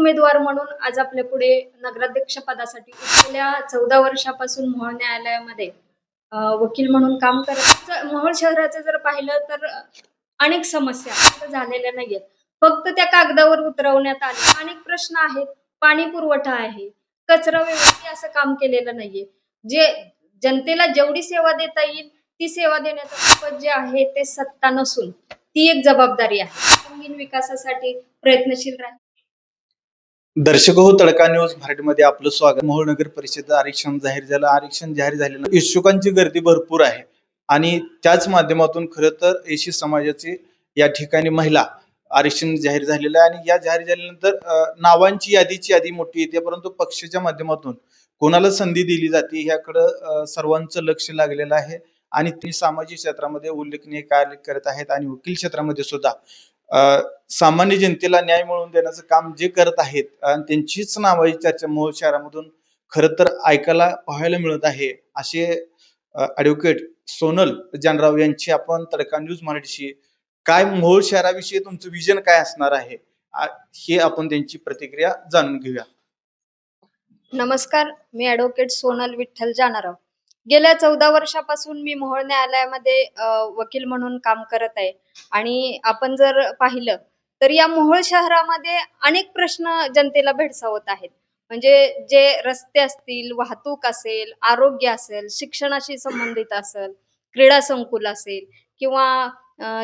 उमेदवार म्हणून आज आपल्या पुढे नगराध्यक्ष पदासाठी गेल्या चौदा वर्षापासून मोहोळ न्यायालयामध्ये वकील म्हणून काम करत ज- मोहोळ शहराचं जर पाहिलं तर अनेक समस्या झालेल्या नाहीयेत. फक्त त्या कागदावर उतरवण्यात आले अनेक प्रश्न आहेत. पाणी पुरवठा आहे. कचरा व्यवस्थित असं काम केलेलं नाहीये. जे जनतेला जेवढी सेवा देता येईल ती सेवा देण्याचं जे आहे ते सत्ता नसून ती एक जबाबदारी आहे. विकासासाठी प्रयत्नशील राहील दर्शक हो तडका न्यूज मराठीमध्ये आपलं स्वागत. मोहोळ नगर परिषद आरक्षण जाहीर झालं. आरक्षण जाहीर झालेलं इच्छुकांची गर्दी भरपूर आहे. आणि त्याच माध्यमातून खरं तर एशी समाजाची या ठिकाणी महिला आरक्षण जाहीर झालेलं आहे. आणि या जाहीर झाल्यानंतर नावांची यादीची यादी मोठी येते. परंतु पक्षाच्या माध्यमातून कोणाला संधी दिली जाते ह्याकडं सर्वांचं लक्ष लागलेलं आहे. आणि ते सामाजिक क्षेत्रामध्ये उल्लेखनीय कार्य करत आहेत. आणि वकील क्षेत्रामध्ये सुद्धा सामान्य जनतेला न्याय मिळवून देण्याचं काम जे करत आहेत आणि त्यांचीच नावाची चर्चा मोहोळ शहरामधून खरं तर ऐकायला पाहायला मिळत आहे. असे ॲडव्होकेट सोनल जानराव यांची आपण तडका न्यूज मराठीशी. काय मोहोळ शहराविषयी तुमचं विजन काय असणार आहे? हे आपण त्यांची प्रतिक्रिया जाणून घेऊया. नमस्कार मी ऍडव्होकेट सोनल विठ्ठल जानाराव. गेल्या चौदा वर्षापासून मी मोहोळ न्यायालयामध्ये वकील म्हणून काम करत आहे. आणि आपण जर पाहिलं तर या मोहोळ शहरामध्ये अनेक प्रश्न जनतेला भेडसावत आहेत. म्हणजे जे रस्ते असतील वाहतूक असेल आरोग्य असेल शिक्षणाशी संबंधित असेल क्रीडा संकुल असेल किंवा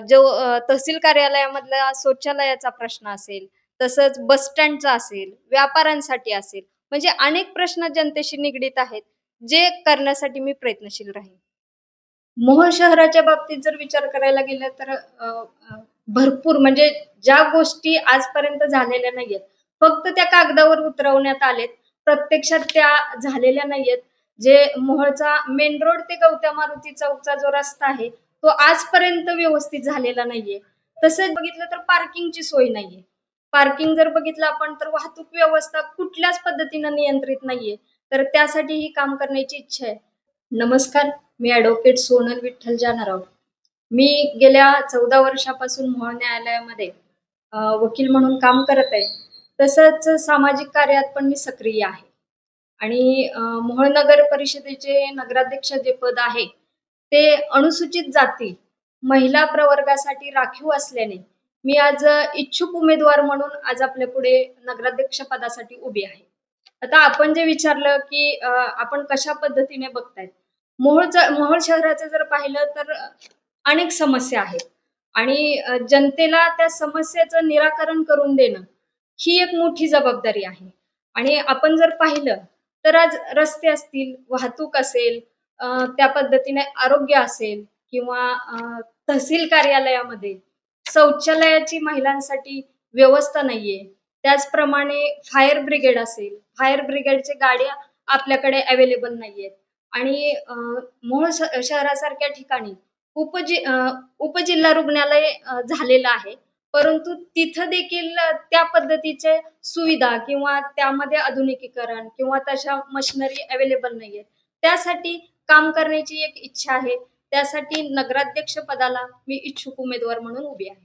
जो तहसील कार्यालयामधला शौचालयाचा प्रश्न असेल तसंच बस स्टँडचा असेल व्यापाऱ्यांसाठी असेल म्हणजे अनेक प्रश्न जनतेशी निगडीत आहेत. जे करण्यासाठी मी प्रयत्नशील राहीन. मोहोळ शहराच्या बाबतीत जर विचार करायला गेलं तर अ, अ, भरपूर म्हणजे ज्या गोष्टी आजपर्यंत झालेल्या नाहीयेत फक्त त्या कागदावर उतरवण्यात आलेत प्रत्यक्षात त्या झालेल्या नाहीयेत. जे मोहोळचा मेन रोड ते गवत्या मारुती चौकचा जो रस्ता आहे तो आजपर्यंत व्यवस्थित झालेला नाहीये. तसंच बघितलं तर पार्किंगची सोय नाहीये. पार्किंग जर बघितलं आपण तर वाहतूक व्यवस्था कुठल्याच पद्धतीनं नियंत्रित नाहीये. तर त्यासाठी ही काम करण्याची इच्छा आहे. नमस्कार मी ॲडव्होकेट सोनल विठ्ठल जानाराव. मी गेल्या चौदा वर्षापासून मोहळ न्यायालयामध्ये वकील म्हणून काम करत आहे. तसंच सामाजिक कार्यात पण मी सक्रिय आहे. आणि मोहळ नगर परिषदेचे नगराध्यक्ष जे पद आहे ते अनुसूचित जाती महिला प्रवर्गासाठी राखीव असल्याने मी आज इच्छुक उमेदवार म्हणून आज आपल्या पुढे नगराध्यक्ष पदासाठी उभी आहे. आता आपण जे विचारलं की आपण कशा पद्धतीने बघतायत? मोहोळचं मोहोळ शहराचं जर पाहिलं तर अनेक समस्या आहेत. आणि जनतेला त्या समस्येचं निराकरण करून देणं ही एक मोठी जबाबदारी आहे. आणि आपण जर पाहिलं तर आज रस्ते असतील वाहतूक असेल त्या पद्धतीने आरोग्य असेल किंवा तहसील कार्यालयामध्ये शौचालयाची महिलांसाठी व्यवस्था नाहीये त्याचप्रमाणे फायर ब्रिगेड असेल फायर ब्रिगेडच्या गाड्या आपल्याकडे अवेलेबल नाहीयेत. आणि मूळ शहरासारख्या ठिकाणी उपजि उपजिल्हा रुग्णालय झालेलं आहे. परंतु तिथं देखील त्या पद्धतीचे सुविधा किंवा त्यामध्ये आधुनिकीकरण किंवा तशा मशिनरी अवेलेबल नाहीयेत. त्यासाठी काम करण्याची एक इच्छा आहे. त्यासाठी नगराध्यक्ष पदाला मी इच्छुक उमेदवार म्हणून उभी आहे.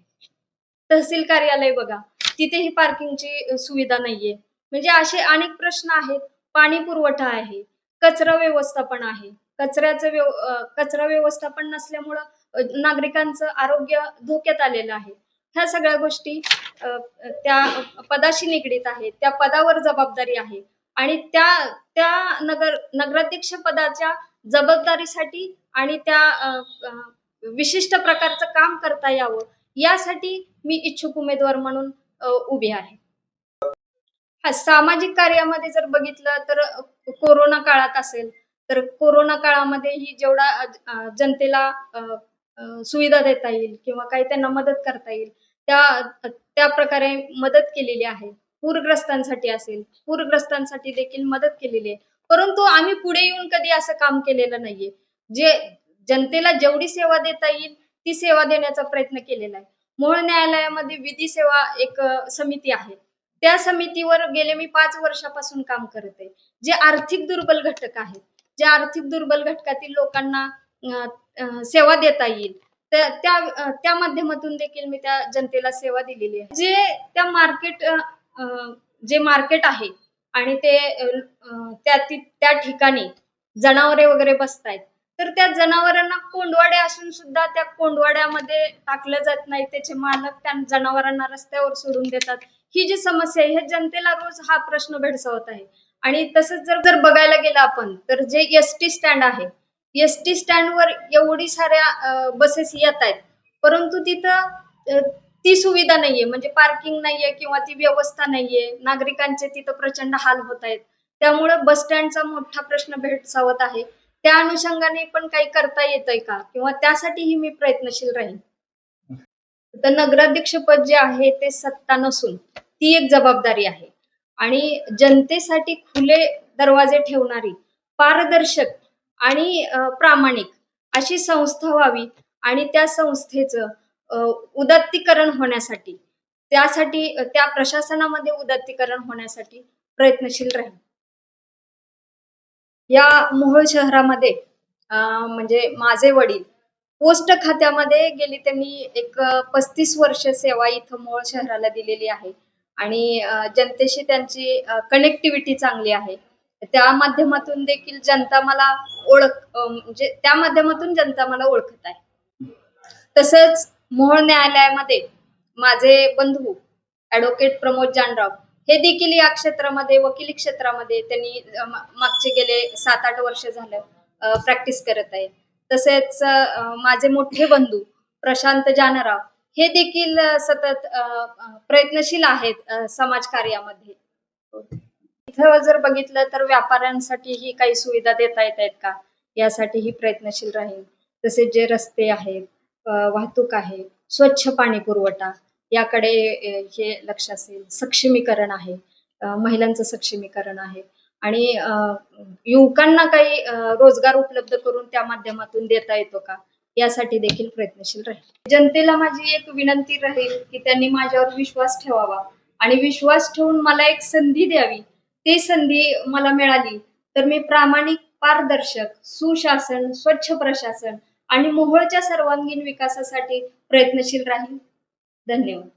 तहसील कार्यालय बघा. तिथेही पार्किंगची सुविधा नाहीये. म्हणजे असे अनेक प्रश्न आहेत. पाणी पुरवठा आहे. कचरा व्यवस्थापन आहे. कचऱ्याचं व्यव कचरा व्यवस्थापन नसल्यामुळं नागरिकांचं आरोग्य धोक्यात आलेलं आहे. ह्या सगळ्या गोष्टी त्या पदाशी निगडीत आहेत. त्या पदावर जबाबदारी आहे. आणि त्या त्या नगर नगराध्यक्ष पदाच्या जबाबदारीसाठी आणि त्या विशिष्ट प्रकारचं काम करता यावं. यासाठी मी इच्छुक उमेदवार म्हणून उभे आहे. हा सामाजिक कार्यामध्ये जर बघितलं तर कोरोना काळात असेल तर कोरोना काळामध्ये ही जेवढा जनतेला सुविधा देता येईल किंवा काही त्यांना मदत करता येईल त्या त्या प्रकारे मदत केलेली आहे. पूरग्रस्तांसाठी असेल पूरग्रस्तांसाठी देखील मदत केलेली आहे. परंतु आम्ही पुढे येऊन कधी असं काम केलेलं नाहीये. जे जनतेला जेवढी सेवा देता येईल ती सेवा देण्याचा प्रयत्न केलेला आहे. मूळ न्यायालयामध्ये विधी सेवा एक समिती आहे. त्या समितीवर गेले मी पाच वर्षापासून काम करत आहे. जे आर्थिक दुर्बल घटक आहेत जे आर्थिक दुर्बल घटकातील लोकांना सेवा देता येईल त्या त्या त्या माध्यमातून देखील मी त्या जनतेला सेवा दिलेली आहे. जे त्या मार्केट जे मार्केट आहे आणि ते त्या त्या ठिकाणी जनावरे वगैरे बसतायत तर त्या जनावरांना कोंडवाडे असून सुद्धा त्या कोंडवाड्यामध्ये टाकलं जात नाही. त्याचे मालक त्या जनावरांना रस्त्यावर सोडून देतात. ही जी समस्या आहे हे जनतेला रोज हा प्रश्न भेडसावत आहे. आणि तसंच जर जर बघायला गेलं आपण तर जे एस टी स्टँड आहे एस टी स्टँडवर एवढी साऱ्या बसेस येत आहेत. परंतु तिथं ती सुविधा नाहीये. म्हणजे पार्किंग नाहीये किंवा ती व्यवस्था नाहीये. नागरिकांचे तिथं प्रचंड हाल होत आहेत. त्यामुळे बस स्टँडचा मोठा प्रश्न भेडसावत आहे. त्या अनुषंगाने पण काही करता येतंय का? किंवा त्यासाठीही मी प्रयत्नशील राहीन? तर नगराध्यक्ष पद जे आहे ते सत्ता नसून ती एक जबाबदारी आहे. आणि जनतेसाठी खुले दरवाजे ठेवणारी पारदर्शक आणि प्रामाणिक अशी संस्था व्हावी आणि त्या संस्थेचं उदत्तीकरण उदात्तीकरण होण्यासाठी त्यासाठी त्या प्रशासनामध्ये उदात्तीकरण होण्यासाठी प्रयत्नशील राहील या मोहोळ शहरामध्ये म्हणजे माझे वडील पोस्ट खात्यामध्ये गेली त्यांनी एक पस्तीस वर्ष सेवा इथं मोहोळ शहराला दिलेली आहे. आणि जनतेशी त्यांची कनेक्टिव्हिटी चांगली आहे. त्या माध्यमातून देखील जनता मला ओळख म्हणजे त्या माध्यमातून जनता मला ओळखत आहे. तसंच मोहोळ न्यायालयामध्ये माझे बंधू ऍडव्होकेट प्रमोद जानराव हे देखील या क्षेत्रामध्ये वकिली क्षेत्रामध्ये त्यांनी मागचे गेले सात आठ वर्ष झालं प्रॅक्टिस करत आहेत. तसेच माझे मोठे बंधू प्रशांत जानराव हे देखील सतत प्रयत्नशील आहेत समाज समाजकार्यामध्ये इथं जर बघितलं तर व्यापाऱ्यांसाठीही काही सुविधा देता येत आहेत का? यासाठीही प्रयत्नशील राहील. तसेच जे रस्ते आहेत वाहतूक आहे स्वच्छ पाणी पुरवठा याकडे हे लक्ष असेल. सक्षमीकरण आहे. महिलांचं सक्षमीकरण आहे. आणि युवकांना काही रोजगार उपलब्ध करून त्या माध्यमातून देता येतो का? यासाठी देखील प्रयत्नशील राहील. जनतेला माझी एक विनंती राहील की त्यांनी माझ्यावर विश्वास ठेवावा. आणि विश्वास ठेवून मला एक संधी द्यावी. ती संधी मला मिळाली तर मी प्रामाणिक पारदर्शक सुशासन स्वच्छ प्रशासन आणि मोहोळच्या सर्वांगीण विकासासाठी प्रयत्नशील राहील धन्यवाद